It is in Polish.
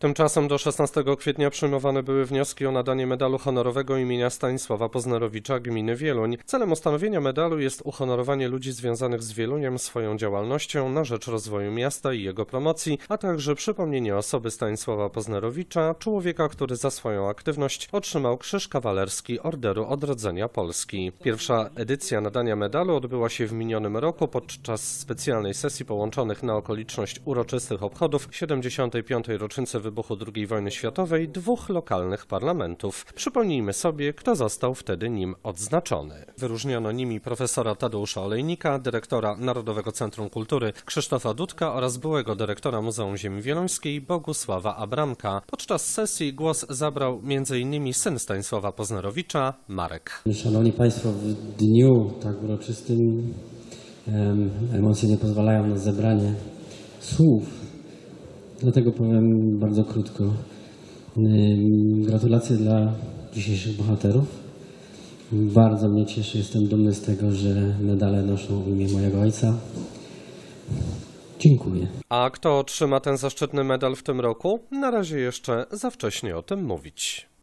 Tymczasem do 16 kwietnia przyjmowane były wnioski o nadanie medalu honorowego imienia Stanisława Poznerowicza gminy Wieluń. Celem ustanowienia medalu jest uhonorowanie ludzi związanych z Wieluniem swoją działalnością na rzecz rozwoju miasta i jego promocji, a także przypomnienie osoby Stanisława Poznerowicza, człowieka, który za swoją aktywność otrzymał Krzyż Kawalerski Orderu Odrodzenia Polski. Pierwsza edycja nadania medalu odbyła się w minionym roku podczas specjalnej sesji połączonych na okoliczność uroczystych obchodów 75. rocznicy wybuchu II wojny światowej dwóch lokalnych parlamentów. Przypomnijmy sobie, kto został wtedy nim odznaczony. Wyróżniono nimi profesora Tadeusza Olejnika, dyrektora Narodowego Centrum Kultury Krzysztofa Dudka oraz byłego dyrektora Muzeum Ziemi Wielońskiej Bogusława Abramka. Podczas sesji głos zabrał m.in. syn Stanisława Poznerowicza, Marek. Szanowni Państwo, w dniu tak uroczystym em, emocje nie pozwalają na zebranie słów. Dlatego powiem bardzo krótko. Gratulacje dla dzisiejszych bohaterów. Bardzo mnie cieszy, jestem dumny z tego, że medale noszą imię mojego ojca. Dziękuję. A kto otrzyma ten zaszczytny medal w tym roku? Na razie jeszcze za wcześnie o tym mówić.